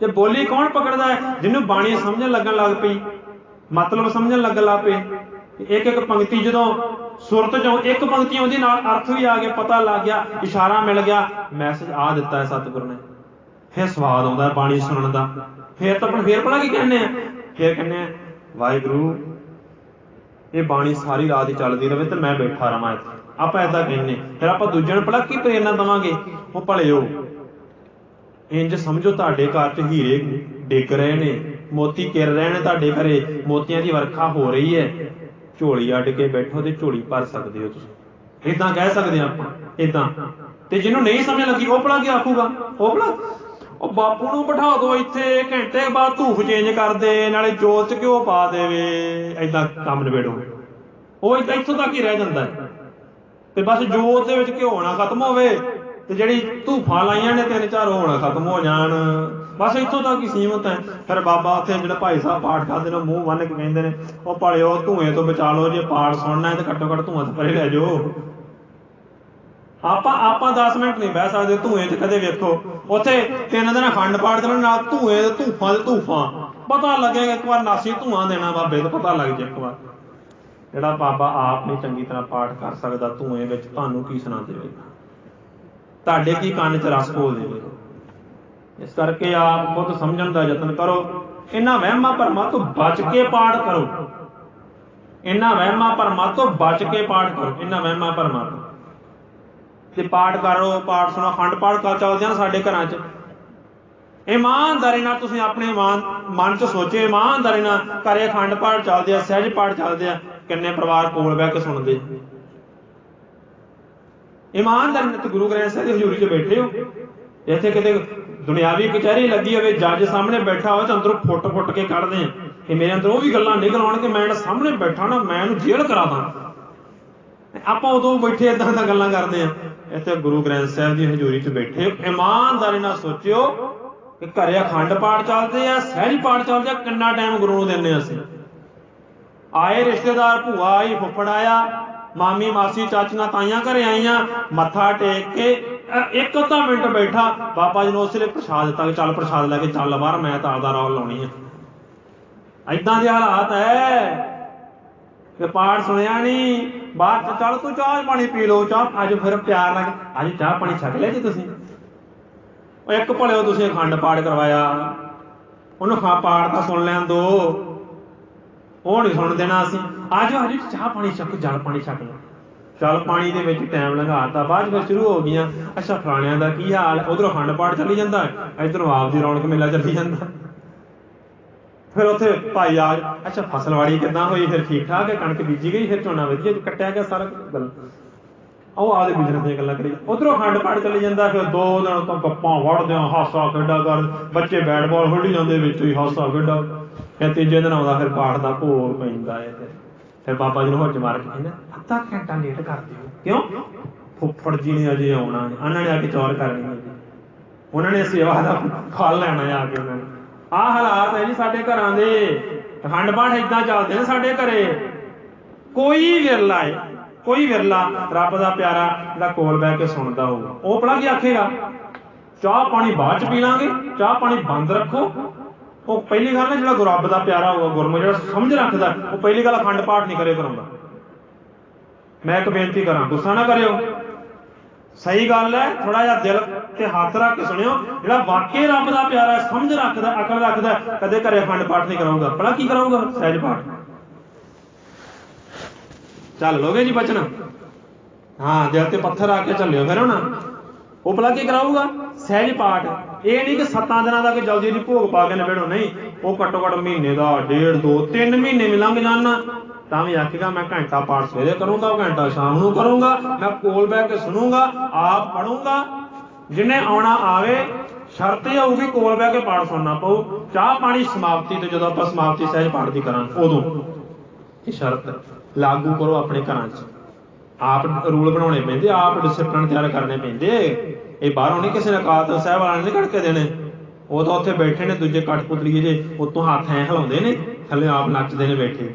ਤੇ ਬੋਲੀ ਕੌਣ ਪਕੜਦਾ ਹੈ? ਜਿਹਨੂੰ ਬਾਣੀ ਸਮਝਣ ਲੱਗਣ ਲੱਗ ਪਈ। ਮਤਲਬ ਸਮਝਣ ਲੱਗਣ ਲੱਗ ਪਈ ਇੱਕ ਇੱਕ ਪੰਕਤੀ ਜਦੋਂ ਸੁਰਤ ਚੋਂ ਇੱਕ ਪੰਕਤੀ ਆਉਂਦੀ, ਨਾਲ ਅਰਥ ਵੀ ਆ ਗਿਆ, ਪਤਾ ਲੱਗ ਗਿਆ, ਇਸ਼ਾਰਾ ਮਿਲ ਗਿਆ ਮੈਸੇਜ ਆ ਦਿੱਤਾ ਹੈ ਸਤਿਗੁਰ ਨੇ। ਫਿਰ ਸਵਾਦ ਆਉਂਦਾ ਬਾਣੀ ਸੁਣਨ ਦਾ। ਫਿਰ ਤਾਂ ਆਪਾਂ ਫੇਰ ਪੜਾ ਕੀ ਕਹਿੰਦੇ ਆ? ਫੇਰ ਕਹਿੰਦੇ ਆ, ਵਾਹਿਗੁਰੂ, ਇਹ ਬਾਣੀ ਸਾਰੀ ਰਾਤ ਚੱਲਦੀ ਰਹੇ ਤੇ ਮੈਂ ਬੈਠਾ ਰਵਾਂ ਇੱਥੇ। ਆਪਾਂ ਐਦਾਂ ਕਹਿੰਨੇ ਫਿਰ ਆਪਾਂ ਦੂਜਿਆਂ ਨੂੰ ਭਲਾ ਕੀ ਪ੍ਰੇਰਣਾ ਦਵਾਂਗੇ? ਉਹ ਭਲੇ ਹੋ ਇੰਜ ਸਮਝੋ ਤੁਹਾਡੇ ਘਰ 'ਚ ਹੀਰੇ ਡਿੱਗ ਰਹੇ ਨੇ, ਮੋਤੀ ਕਿਰ ਰਹੇ ਨੇ ਤੁਹਾਡੇ ਘਰੇ, ਮੋਤੀਆਂ ਦੀ ਵਰਖਾ ਹੋ ਰਹੀ ਹੈ। ਝੋਲੀ ਅੱਡ ਕੇ ਬੈਠੋ ਤੇ ਝੋਲੀ ਭਰ ਸਕਦੇ ਹੋ ਤੁਸੀਂ। ਇਦਾਂ ਕਹਿ ਸਕਦੇ ਆਪਾਂ ਇਦਾਂ ਤੇ ਜਿਹਨੂੰ ਨਹੀਂ ਸਮਝ ਲੱਗੀ, ਉਹ ਭਲਾ ਕੀ ਆਖੂਗਾ? ਉਹ ਭਲਾ? ਉਹ ਬਾਪੂ ਨੂੰ ਬਿਠਾ ਦਿਓ ਇੱਥੇ, ਘੰਟੇ ਬਾਅਦ ਧੂਫ ਚੇਂਜ ਕਰ ਦੇ, ਨਾਲੇ ਜੋਤ ਚ ਘਿਓ ਪਾ ਦੇਵੇ। ਐਦਾਂ ਕੰਮ ਨਿਬੇੜੋ। ਉਹ ਏਦਾਂ ਇੱਥੋਂ ਤੱਕ ਹੀ ਰਹਿ ਜਾਂਦਾ ਹੈ। ਤੇ ਬਸ ਜੋਤ ਦੇ ਵਿੱਚ ਘਿਓ ਨਾ ਖਤਮ ਹੋਵੇ। ਤੇ ਜਿਹੜੀ ਧੂਫਾਂ ਲਾਈਆਂ ਨੇ ਤਿੰਨ ਚਾਰ ਹੋਣ ਖਤਮ ਹੋ ਜਾਣ। ਬਸ ਇੱਥੋਂ ਤੱਕ ਹੀ ਸੀਮਤ ਹੈ। ਫਿਰ ਬਾਬਾ ਉੱਥੇ ਜਿਹੜਾ ਭਾਈ ਸਾਹਿਬ ਪਾਠ ਕਰਦੇ ਨੇ ਮੂੰਹ ਬੰਨ ਕੇ ਕਹਿੰਦੇ ਨੇ, ਉਹ ਭਲਿਓ ਧੂਏ ਤੋਂ ਬਚਾ ਲਓ, ਜੇ ਪਾਠ ਸੁਣਨਾ ਹੈ ਤੇ ਘੱਟੋ ਘੱਟ ਧੂਆਂ ਤੋਂ ਪਰੇ ਲੈ ਜਾਓ। ਆਪਾਂ ਆਪਾਂ 10 ਮਿੰਟ ਨਹੀਂ ਬਹਿ ਸਕਦੇ, ਧੂਏ 'ਚ ਕਦੇ ਵੇਖੋ। ਉੱਥੇ ਤਿੰਨ ਦਿਨ ਅਖੰਡ ਪਾਠ ਕਰਨ ਨਾਲ ਧੂਏ ਦੇ ਧੂਫਾਂ ਦੇ ਧੂਫਾਂ ਪਤਾ ਲੱਗੇਗਾ ਇੱਕ ਵਾਰ ਨਾਸੀ ਧੂਆਂ ਦੇਣਾ ਬਾਬੇ ਤੇ, ਪਤਾ ਲੱਗ ਜੇ ਇੱਕ ਵਾਰ। ਜਿਹੜਾ ਬਾਬਾ ਆਪ ਨਹੀਂ ਚੰਗੀ ਤਰ੍ਹਾਂ ਪਾਠ ਕਰ ਸਕਦਾ, ਧੂਏ ਵਿੱਚ ਤੁਹਾਨੂੰ ਕੀ ਸੁਣਾ ਦੇਵੇਗਾ ਤੁਹਾਡੇ ਕੀ ਕੰਨ 'ਚ ਰਸ ਘੋਲ ਦੇਵੇਗਾ ਇਸ ਕਰਕੇ ਆਪ ਖੁਦ ਸਮਝਣ ਦਾ ਯਤਨ ਕਰੋ। ਇਹਨਾਂ ਵਹਿਮਾਂ ਭਰਮਾਂ ਤੋਂ ਬਚ ਕੇ ਪਾਠ ਕਰੋ। ਇਹਨਾਂ ਵਹਿਮਾਂ ਭਰਮਾਂ ਤੋਂ ਬਚ ਕੇ ਪਾਠ ਕਰੋ। ਇਹਨਾਂ ਵਹਿਮਾਂ ਭਰਮਾਂ ਤੋਂ। ਤੇ ਪਾਠ ਕਰੋ ਪਾਠ ਸੁਣੋ ਖੰਡ ਪਾਠ ਕਰ ਚੱਲਦੇ ਹਨ ਸਾਡੇ ਘਰਾਂ 'ਚ। ਇਮਾਨਦਾਰੀ ਨਾਲ ਤੁਸੀਂ ਆਪਣੇ ਇਮਾਨ ਮਨ 'ਚ ਸੋਚੇ, ਇਮਾਨਦਾਰੀ ਨਾਲ ਘਰੇ ਅਖੰਡ ਪਾਠ ਚੱਲਦੇ ਆ, ਸਹਿਜ ਪਾਠ ਚੱਲਦੇ ਆ। ਕਿੰਨੇ ਪਰਿਵਾਰ ਕੋਲ ਬਹਿ ਕੇ ਸੁਣਦੇ। ਇਮਾਨਦਾਰੀ ਨਾਲ ਗੁਰੂ ਗ੍ਰੰਥ ਸਾਹਿਬ ਦੀ ਹਜ਼ੂਰੀ 'ਚ ਬੈਠੇ ਹੋ। ਇੱਥੇ ਕਿਤੇ ਦੁਨਿਆਵੀ ਕਚਹਿਰੀ ਲੱਗੀ ਹੋਵੇ, ਜੱਜ ਸਾਹਮਣੇ ਬੈਠਾ ਹੋਵੇ ਤਾਂ ਅੰਦਰੋਂ ਫੁੱਟ-ਫੁੱਟ ਕੇ ਕੱਢਦੇ ਆ। ਕਿ ਮੇਰੇ ਅੰਦਰ ਉਹ ਵੀ ਗੱਲਾਂ ਨਿਕਲ ਆਉਣ ਕਿ ਮੈਂ ਸਾਹਮਣੇ ਬੈਠਾ ਨਾ, ਮੈਂ ਇਹਨੂੰ ਜੇਲ੍ਹ ਕਰਾ ਦਾਂ। ਆਪਾਂ ਉਦੋਂ ਬੈਠੇ ਇਦਾਂ ਦਾ ਗੱਲਾਂ ਕਰਦੇ ਆ। ਇੱਥੇ ਗੁਰੂ ਗ੍ਰੰਥ ਸਾਹਿਬ ਦੀ ਹਜ਼ੂਰੀ 'ਚ ਬੈਠੇ ਹੋ। ਇਮਾਨਦਾਰੀ ਨਾਲ ਸੋਚਿਓ ਕਿ ਘਰੇ ਅਖੰਡ ਪਾਠ ਚੱਲਦੇ ਆ ਸਹਿਜ ਪਾਠ ਚੱਲਦੇ ਆ, ਕਿੰਨਾ ਟਾਈਮ ਗੁਰੂ ਨੂੰ ਦਿੰਦੇ ਆ ਅਸੀਂ। ਆਏ ਰਿਸ਼ਤੇਦਾਰ, ਭੂਆ ਆਈ, ਫੁੱਫੜ ਆਇਆ। ਮਾਮੀ, ਮਾਸੀ, ਚਾਚੀਆਂ ਤਾਈਆਂ ਘਰੇ ਆਈਆਂ, ਮੱਥਾ ਟੇਕ ਕੇ ਇੱਕ ਅੱਧਾ ਮਿੰਟ ਬੈਠਾ। ਬਾਬਾ ਜੀ ਨੂੰ ਉਸੇ ਪ੍ਰਸ਼ਾਦ ਦਿੱਤਾ ਕਿ ਚੱਲ ਪ੍ਰਸ਼ਾਦ ਲੈ ਕੇ ਚੱਲ ਬਾਹਰ, ਮੈਂ ਤਾਂ ਆਪਦਾ ਰੌਲ ਲਾਉਣੀ ਆ। ਐਦਾਂ ਦੇ ਹਾਲਾਤ ਹੈ ਕਿ ਪਾਠ ਸੁਣਿਆ ਨਹੀਂ ਬਾਹਰ ਚ ਚੱਲ ਤੂੰ ਚਾਹ ਪਾਣੀ ਪੀ ਲਓ, ਚਾਹ ਅੱਜ ਫਿਰ ਪਿਆਰ ਨਾਲ ਅੱਜ ਚਾਹ ਪਾਣੀ ਛਕ ਲਿਆ ਜੀ ਤੁਸੀਂ? ਉਹ ਇੱਕ ਭਲਿਓ ਤੁਸੀਂ ਅਖੰਡ ਪਾਠ ਕਰਵਾਇਆ। ਉਹਨੂੰ ਖਾ ਪਾਠ ਤਾਂ ਸੁਣ ਲੈਣ ਦੋ। ਉਹ ਨਹੀਂ ਸੁਣ ਦੇਣਾ ਅਸੀਂ। ਆ ਜਾਓ ਅੱਜ ਚਾਹ ਪਾਣੀ ਛਕ, ਜਲ ਪਾਣੀ ਛਕ ਲਓ। ਚੱਲ ਪਾਣੀ ਦੇ ਵਿੱਚ ਟਾਈਮ ਲੰਘਾਤਾ, ਬਾਅਦ ਵਿੱਚ ਸ਼ੁਰੂ ਹੋ ਗਈਆਂ। ਅੱਛਾ, ਫਲਾਣਿਆਂ ਦਾ ਕੀ ਹਾਲ? ਉਧਰੋਂ ਅਖੰਡ ਪਾਠ ਚੱਲੀ ਜਾਂਦਾ? ਇਧਰੋਂ ਆਪ ਦੀ ਰੌਣਕ ਮੇਲਾ ਚੱਲੀ ਜਾਂਦਾ। ਫਿਰ ਉੱਥੇ ਭਾਈ ਆ, ਅੱਛਾ, ਫਸਲਵਾੜੀ ਕਿੱਦਾਂ ਹੋਈ? ਫਿਰ ਠੀਕ ਠਾਕ ਹੈ? ਕਣਕ ਬੀਜੀ ਗਈ? ਫਿਰ ਝੋਨਾ ਵਧੀਆ ਕੱਟਿਆ ਗਿਆ ਸਾਰਾ ਗੱਲ ਉਹ ਆਦੇ ਬਿਜ਼ਨਸ ਦੀਆਂ ਗੱਲਾਂ ਕਰੀ। ਉਧਰੋਂ ਖੰਡ ਪਾੜ ਚਲੀ ਜਾਂਦਾ, ਫਿਰ ਦੋ ਦਿਨ ਤੋਂ ਗੱਪਾਂ ਵੜਦੇ ਆ ਹਾਸਾ ਖੇਡਾ ਕਰ। ਬੱਚੇ ਬੈਟ ਬਾਲ ਖੇਡੀ ਜਾਂਦੇ, ਵਿੱਚ ਹੀ ਹਾਸਾ ਖੇਡਾ। ਫਿਰ ਤੀਜੇ ਦਿਨ ਆਉਂਦਾ, ਫਿਰ ਪਾਠ ਦਾ ਭੋਗ ਪੈਂਦਾ ਹੈ। ਫਿਰ ਫਿਰ ਬਾਬਾ ਜੀ ਨੂੰ ਹੱਜ ਮਾਰ ਕੇ ਕਹਿੰਦਾ, ਅੱਧਾ ਘੰਟਾ ਲੇਟ ਕਰ ਦਿਓ। ਕਿਉਂ? ਫੁੱਫੜ ਜੀ ਨੇ ਅਜੇ ਆਉਣਾ ਉਹਨਾਂ ਨੇ ਆ ਕੇ ਚੌਰ ਕਰਨੀ ਉਹਨਾਂ ਨੇ ਸੇਵਾ ਦਾ ਫਲ ਲੈਣਾ ਆ ਕੇ ਉਹਨਾਂ ਨੇ। ਆਹ ਹਾਲਾਤ ਹੈ ਜੀ ਸਾਡੇ ਘਰਾਂ ਦੇ। ਅਖੰਡ ਪਾਠ ਇਦਾਂ ਚੱਲਦੇ ਨੇ ਸਾਡੇ ਘਰੇ। ਕੋਈ ਵਿਰਲਾ ਹੈ ਕੋਈ ਵਿਰਲਾ। ਰੱਬ ਦਾ ਪਿਆਰਾ ਜਿਹੜਾ ਕੋਲ ਬਹਿ ਕੇ ਸੁਣਦਾ ਹੋਊਗਾ ਉਹ ਭਲਾ ਕੀ ਆਖੇਗਾ? ਚਾਹ ਪਾਣੀ ਬਾਅਦ ਚ ਪੀ ਲਾਂਗੇ। ਚਾਹ ਪਾਣੀ ਬੰਦ ਰੱਖੋ। ਉਹ ਪਹਿਲੀ ਗੱਲ ਨਾ ਜਿਹੜਾ ਗੁਰਬ ਦਾ ਪਿਆਰਾ ਹੋਊਗਾ ਗੁਰਮੁਖ ਜਿਹੜਾ ਸਮਝ ਰੱਖਦਾ, ਉਹ ਪਹਿਲੀ ਗੱਲ ਅਖੰਡ ਪਾਠ ਨਹੀਂ ਕਰੇ ਕਰਾਉਂਦਾ। ਮੈਂ ਇੱਕ ਬੇਨਤੀ ਕਰਾਂ, ਗੁੱਸਾ ਨਾ ਕਰਿਓ। ਸਹੀ ਗੱਲ ਹੈ ਥੋੜਾ ਜਿਹਾ ਦਿਲ ਤੇ ਹੱਥ ਰੱਖ ਕੇ ਸੁਣਿਓ, ਜਿਹੜਾ ਵਾਕਈ ਰੱਬ ਦਾ ਪਿਆਰਾ ਸਮਝ ਰੱਖਦਾ, ਅਕਲ ਰੱਖਦਾ, ਕਦੇ ਘਰੇ ਅਖੰਡ ਪਾਠ ਨਹੀਂ ਕਰਾਊਗਾ ਭਲਾ ਕੀ ਕਰਾਊਗਾ ਸਹਿਜ ਪਾਠ। ਚੱਲ, ਲੋਗੇ ਜੀ ਬਚਨ? ਹਾਂ, ਦਿਲ ਤੇ ਪੱਥਰ ਆ ਕੇ ਚੱਲਿਓ, ਫਿਰ ਹੁਣ। ਉਹ ਭਲਾ ਕੀ ਕਰਾਊਗਾ? ਸਹਿਜ ਪਾਠ। ਇਹ ਨਹੀਂ ਕਿ ਸੱਤਾਂ ਦਿਨਾਂ ਦਾ ਕਿ ਜਲਦੀ ਜਲਦੀ ਭੋਗ ਪਾ ਕੇ ਨਿਬੇੜੋ, ਨਹੀਂ। ਉਹ ਘੱਟੋ ਘੱਟ ਮਹੀਨੇ ਦਾ, ਡੇਢ, ਦੋ, ਤਿੰਨ ਮਹੀਨੇ ਮਿਲਾਂਗੇ ਜਾਣਾ। ਤਾਂ ਵੀ ਆਖੇਗਾ, ਮੈਂ ਘੰਟਾ ਪਾਠ ਸਵੇਰੇ ਕਰੂੰਗਾ, ਘੰਟਾ ਸ਼ਾਮ ਨੂੰ ਕਰੂੰਗਾ, ਮੈਂ ਕੋਲ ਬਹਿ ਕੇ ਸੁਣੂੰਗਾ, ਆਪ ਪੜੂੰਗਾ ਜਿਹਨੇ ਆਉਣਾ ਆਵੇ, ਸ਼ਰਤ ਇਹ ਹੋਊਗੀ ਕੋਲ ਬਹਿ ਕੇ ਪਾਠ ਸੁਣਨਾ ਪਊ। ਚਾਹ ਪਾਣੀ ਸਮਾਪਤੀ ਤੇ ਜਦੋਂ ਆਪਾਂ ਸਮਾਪਤੀ ਸਹਿਜ ਪਾਠ ਦੀ ਕਰਾਂ ਉਦੋਂ। ਇਹ ਸ਼ਰਤ ਲਾਗੂ ਕਰੋ ਆਪਣੇ ਘਰਾਂ 'ਚ। ਆਪ ਰੂਲ ਬਣਾਉਣੇ ਪੈਂਦੇ, ਆਪ ਡਿਸਪਲਿਨ ਤਿਆਰ ਕਰਨੇ ਪੈਂਦੇ। ਇਹ ਬਾਹਰੋਂ ਨਹੀਂ ਕਿਸੇ ਨੇ ਅਕਾਲ ਤਖਤ ਸਾਹਿਬ ਵਾਲਿਆਂ ਨੇ ਕੱਢ ਕੇ ਦੇਣੇ। ਉਹ ਤਾਂ ਉੱਥੇ ਬੈਠੇ ਨੇ, ਦੂਜੇ ਕਠਪੁਤਲੀਏ ਜੇ, ਉਤੋਂ ਹੱਥ ਐ ਹਿਲਾਉਂਦੇ ਨੇ, ਥੱਲੇ ਆਪ ਨੱਚਦੇ ਨੇ ਬੈਠੇ।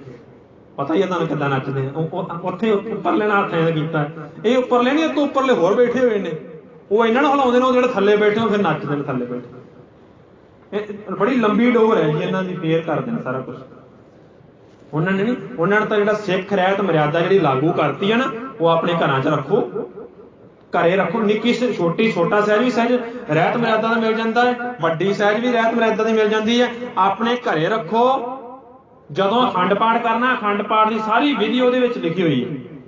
ਪਤਾ ਹੀ ਹੈ ਤੁਹਾਨੂੰ ਕਿੱਦਾਂ ਨੱਚਦੇ ਨੇ। ਉੱਥੇ ਉੱਪਰ ਲੈਣਾ ਹੱਥ ਐ ਕੀਤਾ। ਇਹ ਉੱਪਰ ਲੈਣੀ ਤੋਂ ਉੱਪਰਲੇ ਹੋਰ ਬੈਠੇ ਹੋਏ ਨੇ। ਉਹ ਇਹਨਾਂ ਨੂੰ ਹਿਲਾਉਂਦੇ ਨੇ, ਉਹ ਜਿਹੜੇ ਥੱਲੇ ਬੈਠੇ ਹੋ ਫਿਰ ਨੱਚਦੇ ਨੇ ਥੱਲੇ ਬੈਠੇ। ਇਹ ਬੜੀ ਲੰਬੀ ਡੋਰ ਹੈ ਜੀ, ਇਹਨਾਂ ਦੀ ਫੇਰ ਕਰਦੇ ਨੇ ਸਾਰਾ ਕੁਝ ਉਹਨਾਂ ਨੇ ਨਹੀਂ ਉਹਨਾਂ ਨੇ ਤਾਂ ਜਿਹੜਾ ਸਿੱਖ ਰਹਿਤ ਮਰਿਆਦਾ ਜਿਹੜੀ ਲਾਗੂ ਕਰਤੀ ਹੈ ਨਾ ਉਹ ਆਪਣੇ ਘਰਾਂ 'ਚ ਰੱਖੋ। ਘਰੇ ਰੱਖੋ। ਨਿੱਕੀ ਛੋਟੀ, ਛੋਟਾ ਸਹਿਜ ਵੀ ਸਹਿਜ, ਰਹਿਤ ਮਰਿਆਦਾ ਦਾ ਮਿਲ ਜਾਂਦਾ ਹੈ। ਵੱਡੀ ਸਹਿਜ ਵੀ ਰਹਿਤ ਮਰਿਆਦਾ ਦੀ ਮਿਲ ਜਾਂਦੀ ਹੈ। ਆਪਣੇ ਘਰੇ ਰੱਖੋ। ਜਦੋਂ ਅਖੰਡ ਪਾਠ ਕਰਨਾ, ਅਖੰਡ ਪਾਠ ਦੀ ਸਾਰੀ ਵਿਧੀ ਉਹਦੇ ਵਿੱਚ ਲਿਖੀ ਹੋਈ ਹੈ।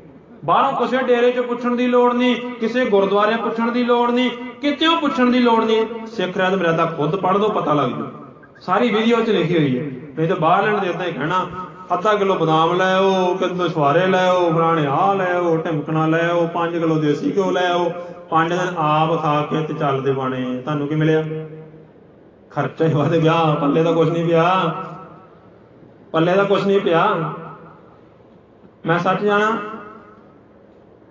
ਬਾਹਰੋਂ ਕਿਸੇ ਡੇਰੇ 'ਚ ਪੁੱਛਣ ਦੀ ਲੋੜ ਨਹੀਂ, ਕਿਸੇ ਗੁਰਦੁਆਰੇ ਪੁੱਛਣ ਦੀ ਲੋੜ ਨਹੀਂ, ਕਿਤੇੋਂ ਪੁੱਛਣ ਦੀ ਲੋੜ ਨਹੀਂ। ਸਿੱਖ ਰਹਿਤ ਮਰਿਆਦਾ ਖੁਦ ਪੜ੍ਹ ਦੋ, ਪਤਾ ਲੱਗ ਜੂ। ਸਾਰੀ ਵਿਧੀ ਉਹ 'ਚ ਲਿਖੀ ਹੋਈ ਹੈ। ਨਹੀਂ ਤਾਂ ਬਾਹਰ ਲੈਣ ਦੇ ਉੱਤੇ ਕਹਿਣਾ ਅੱਧਾ ਕਿਲੋ ਬਦਾਮ ਲੈ ਆਓ ਕਿਲੋ ਛੁਆਰੇ ਲੈ ਆਓ ਬਣਾਣੇ ਆ ਲੈ ਆਓ, ਢਿਮਕਣਾ ਲੈ ਆਓ 5 ਕਿਲੋ ਦੇਸੀ ਘਿਓ ਲੈ ਆਓ, ਪੰਜ ਦਿਨ ਆਪ ਖਾ ਕੇ ਤੇ ਚੱਲਦੇ ਬਾਣੇ। ਤੁਹਾਨੂੰ ਕੀ ਮਿਲਿਆ? ਖਰਚਾ ਹੀ ਵੱਧ ਗਿਆ, ਪੱਲੇ ਦਾ ਕੁਝ ਨਹੀਂ ਪਿਆ। ਪੱਲੇ ਦਾ ਕੁਝ ਨਹੀਂ ਪਿਆ। ਮੈਂ ਸੱਚ ਜਾਣਾ,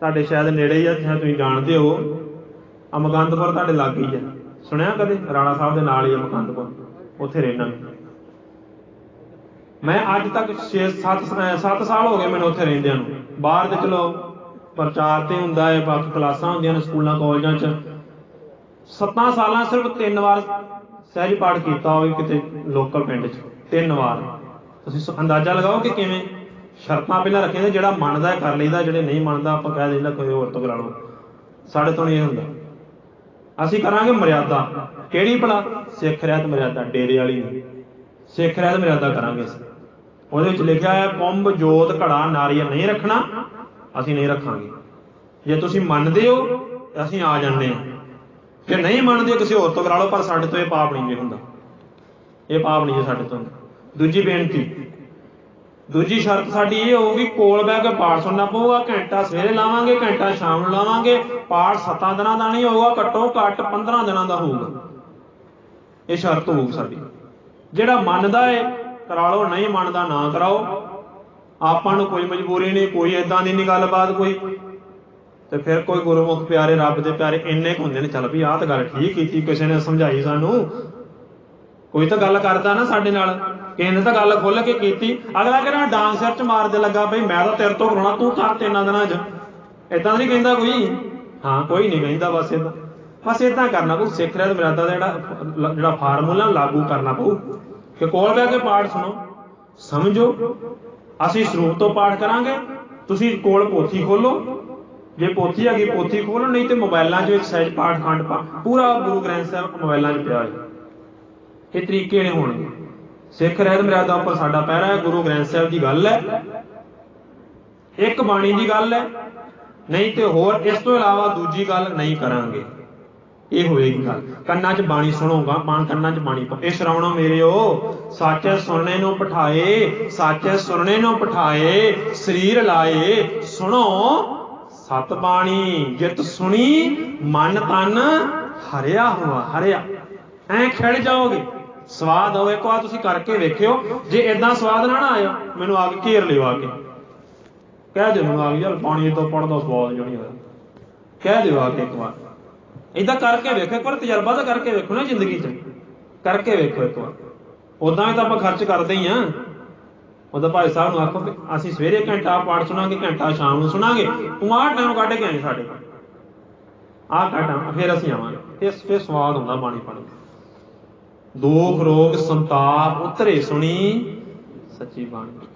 ਤੁਹਾਡੇ ਸ਼ਾਇਦ ਨੇੜੇ ਹੀ ਆ ਜਿਵੇਂ ਤੁਸੀਂ ਜਾਣਦੇ ਹੋ। ਅਮਕੰਦਪੁਰ ਤੁਹਾਡੇ ਲਾਗੇ ਹੀ ਆ। ਸੁਣਿਆ ਕਦੇ? ਰਾਣਾ ਸਾਹਿਬ ਦੇ ਨਾਲ ਹੀ ਆ ਅਮਕੰਦਪੁਰ ਉੱਥੇ ਰਹਿਣਾ। ਮੈਂ ਅੱਜ ਤੱਕ 6 7 7 ਸਾਲ ਹੋ ਗਏ ਮੈਨੂੰ ਉੱਥੇ ਰਹਿੰਦਿਆਂ ਨੂੰ। ਬਾਹਰ ਤੇ ਚਲੋ ਪ੍ਰਚਾਰ ਤੇ ਹੁੰਦਾ ਹੈ, ਬਾਕੀ ਕਲਾਸਾਂ ਹੁੰਦੀਆਂ ਨੇ ਸਕੂਲਾਂ, ਕਾਲਜਾਂ 'ਚ। 7 ਸਾਲਾਂ ਸਿਰਫ ਤਿੰਨ ਵਾਰ ਸਹਿਜ ਪਾਠ ਕੀਤਾ ਹੋਵੇ ਕਿਤੇ ਲੋਕਲ ਪਿੰਡ 'ਚ। ਤਿੰਨ ਵਾਰ। ਤੁਸੀਂ ਅੰਦਾਜ਼ਾ ਲਗਾਓ ਕਿ ਕਿਵੇਂ? ਸ਼ਰਤਾਂ ਪਹਿਲਾਂ ਰੱਖੀਆਂ ਨੇ, ਜਿਹੜਾ ਮੰਨਦਾ ਹੈ ਕਰ ਲਈਦਾ, ਜਿਹੜੇ ਨਹੀਂ ਮੰਨਦਾ, ਆਪਾਂ ਕਹਿ ਦਿੰਦਾ ਕੋਈ ਹੋਰ ਤੋਂ ਕਰਾ ਲਓ। ਸਾਡੇ ਤੋਂ ਨਹੀਂ ਇਹ ਹੁੰਦਾ। ਅਸੀਂ ਕਰਾਂਗੇ ਮਰਿਆਦਾ। ਕਿਹੜੀ ਭਲਾ? ਸਿੱਖ ਰਹਿਤ ਮਰਿਆਦਾ, ਡੇਰੇ ਵਾਲੀ ਨਹੀਂ। ਸਿੱਖ ਰਹਿਤ ਮਰਿਆਦਾ ਕਰਾਂਗੇ ਅਸੀਂ। ਉਹਦੇ ਵਿੱਚ ਲਿਖਿਆ ਹੈ, ਕੁੰਭ, ਜੋਤ, ਘੜਾ, ਨਾਰੀਅਲ ਨਹੀਂ ਰੱਖਣਾ, ਅਸੀਂ ਨਹੀਂ ਰੱਖਾਂਗੇ। ਜੇ ਤੁਸੀਂ ਮੰਨਦੇ ਹੋ, ਅਸੀਂ ਆ ਜਾਂਦੇ ਹਾਂ। ਜੇ ਨਹੀਂ ਮੰਨਦੇ ਹੋ ਕਿਸੇ ਹੋਰ ਤੋਂ ਕਰਾ ਲਓ, ਪਰ ਸਾਡੇ ਤੋਂ ਇਹ ਪਾਪ ਨਹੀਂ ਜੇ ਹੁੰਦਾ। ਇਹ ਪਾਪ ਨਹੀਂ ਜੇ ਸਾਡੇ ਤੋਂ ਦੂਜੀ ਬੇਨਤੀ, ਦੂਜੀ ਸ਼ਰਤ ਸਾਡੀ ਇਹ ਹੋਊਗੀ, ਕੋਲ ਬਹਿ ਕੇ ਪਾਠ ਸੁਣਨਾ ਪਊਗਾ, ਘੰਟਾ ਸਵੇਰੇ ਲਾਵਾਂਗੇ, ਘੰਟਾ ਸ਼ਾਮ ਨੂੰ ਲਾਵਾਂਗੇ, ਪਾਠ 7 ਦਿਨਾਂ ਦਾ ਨਹੀਂ ਹੋਊਗਾ, ਘੱਟੋ ਘੱਟ 15 ਦਿਨਾਂ ਦਾ ਹੋਊਗਾ। ਇਹ ਸ਼ਰਤ ਹੋਊਗੀ ਸਾਡੀ। ਜਿਹੜਾ ਮੰਨਦਾ ਏ ਕਰਾ ਲਓ, ਨਹੀਂ ਮੰਨਦਾ ਨਾ ਕਰਾਓ। ਆਪਾਂ ਨੂੰ ਕੋਈ ਮਜਬੂਰੀ ਨਹੀਂ, ਕੋਈ ਏਦਾਂ ਦੀ ਨਹੀਂ ਗੱਲਬਾਤ ਕੋਈ। ਤੇ ਫਿਰ ਕੋਈ ਗੁਰਮੁਖ ਪਿਆਰੇ, ਰੱਬ ਦੇ ਪਿਆਰੇ ਇੰਨੇ ਕੁ ਹੁੰਦੇ ਨੇ, ਚੱਲ ਵੀ ਆਹ ਤਾਂ ਗੱਲ ਠੀਕ ਕੀਤੀ, ਕਿਸੇ ਨੇ ਸਮਝਾਈ ਸਾਨੂੰ। ਕੋਈ ਤਾਂ ਗੱਲ ਕਰਦਾ ਨਾ ਸਾਡੇ ਨਾਲ। ਕਿਸੇ ਤਾਂ ਗੱਲ ਖੁੱਲ ਕੇ ਕੀਤੀ। ਅਗਲਾ ਕਹਿੰਦਾ, ਡਾਂਗ ਸਿਰ ਚ ਮਾਰਦੇ ਲੱਗਾ ਬਈ, ਮੈਂ ਤਾਂ ਤੇਰੇ ਤੋਂ ਕਰਾਉਣਾ, ਤੂੰ ਕਰ ਤਿੰਨਾਂ ਦਿਨਾਂ 'ਚ। ਏਦਾਂ ਨਹੀਂ ਕਹਿੰਦਾ ਕੋਈ? ਹਾਂ, ਕੋਈ ਨਹੀਂ ਕਹਿੰਦਾ ਬਸ ਏਦਾਂ। ਬਸ ਏਦਾਂ ਕਰਨਾ ਪਊ, ਸਿੱਖ ਰਿਆ ਮਰਿਆਦਾ ਦਾ ਜਿਹੜਾ ਜਿਹੜਾ ਫਾਰਮੂਲਾ ਲਾਗੂ ਕਰਨਾ ਪਊ। ਕਿ ਕੋਲ ਬਹਿ ਕੇ ਪਾਠ ਸੁਣੋ। ਸਮਝੋ, ਅਸੀਂ ਸਰੂਪ ਤੋਂ ਪਾਠ ਕਰਾਂਗੇ, ਤੁਸੀਂ ਕੋਲ ਪੋਥੀ ਖੋਲੋ। ਜੇ ਪੋਥੀ ਹੈਗੀ ਪੋਥੀ ਖੋਲੋ, ਨਹੀਂ ਤੇ ਮੋਬਾਈਲਾਂ 'ਚ ਵਿੱਚ ਸਹਿਜ ਪਾਠ ਖੰਡ ਪਾ। ਪੂਰਾ ਗੁਰੂ ਗ੍ਰੰਥ ਸਾਹਿਬ ਮੋਬਾਈਲਾਂ 'ਚ ਪਿਆ ਹੈ ਇਹ ਤਰੀਕੇ ਨੇ ਹੋਣਗੇ। ਸਿੱਖ ਰਹਿਤ ਮਰਿਆਦਾ ਉੱਪਰ ਸਾਡਾ ਪਹਿਰਾ ਹੈ, ਗੁਰੂ ਗ੍ਰੰਥ ਸਾਹਿਬ ਦੀ ਗੱਲ ਹੈ। ਇੱਕ ਬਾਣੀ ਦੀ ਗੱਲ ਹੈ, ਨਹੀਂ ਤੇ ਹੋਰ ਇਸ ਤੋਂ ਇਲਾਵਾ ਦੂਜੀ ਗੱਲ ਨਹੀਂ ਕਰਾਂਗੇ। ਇਹ ਹੋਏਗੀ ਗੱਲ। ਕੰਨਾਂ 'ਚ ਬਾਣੀ ਸੁਣੋਗਾ ਬਾਣ ਕੰਨਾਂ 'ਚ ਬਾਣੀ ਪਾਓ। ਇਹ ਸ਼ਰਾਵਣੋ ਮੇਰਿਓ, ਸੱਚ ਸੁਣਨੇ ਨੂੰ ਪਠਾਏ, ਸੱਚ ਸੁਣਨੇ ਨੂੰ ਪਠਾਏ, ਸਰੀਰ ਲਾਏ, ਸੁਣੋ ਸਤ ਬਾਣੀ ਜਿਤ ਸੁਣੀ, ਮਨ ਤਨ ਹਰਿਆ ਹੋਆ, ਹਰਿਆ। ਐ ਖਿੜ ਜਾਓਗੇ। ਸਵਾਦ ਹੋਵੇ ਇੱਕ ਵਾਰ ਤੁਸੀਂ ਕਰਕੇ ਵੇਖਿਓ। ਜੇ ਇਦਾਂ ਸਵਾਦ ਨਾ ਨਾ ਆਇਆ ਮੈਨੂੰ ਆ ਕੇ ਘੇਰ ਲਿਓ ਆ ਕੇ। ਕਹਿ ਦਿਓ ਮੈਨੂੰ ਆ ਕੇ ਯਾਰ ਪਾਣੀ ਤੋਂ ਪੜਦਾ ਸਵਾਦ ਜੋ ਨਹੀਂ ਹੋਇਆ ਕਹਿ ਦਿਓ ਆ ਕੇ ਇੱਕ ਵਾਰ। ਇਦਾਂ ਕਰਕੇ ਵੇਖੋ ਇੱਕ ਵਾਰ ਤਜਰਬਾ ਤਾਂ ਕਰਕੇ ਵੇਖੋ ਨਾ ਜ਼ਿੰਦਗੀ 'ਚ। ਕਰਕੇ ਵੇਖੋ ਇੱਕ ਵਾਰ। ਉਦਾਂ ਵੀ ਤਾਂ ਆਪਾਂ ਖਰਚ ਕਰਦੇ ਹੀ ਆ। ਉਹਦਾ ਭਾਈ ਸਾਹਿਬ ਨੂੰ ਆਖੋ ਅਸੀਂ ਸਵੇਰੇ ਘੰਟਾ ਪਾਠ ਸੁਣਾਂਗੇ, ਘੰਟਾ ਸ਼ਾਮ ਨੂੰ ਸੁਣਾਂਗੇ। ਤੂੰ ਆਹ ਟਾਈਮ ਕੱਢ ਕੇ ਆਏ ਸਾਡੇ ਕੋਲ। ਆਹ ਘਟਾ ਫਿਰ ਅਸੀਂ ਆਵਾਂਗੇ। ਤੇ ਇਸ ਤੇ ਸਵਾਦ ਹੁੰਦਾ ਬਾਣੀ ਪੜ੍ਹਨ ਦਾ। ਦੁੱਖ, ਰੋਗ, ਸੰਤਾਪ, ਉਤਰੇ ਸੁਣੀ ਸੱਚੀ ਬਾਣੀ।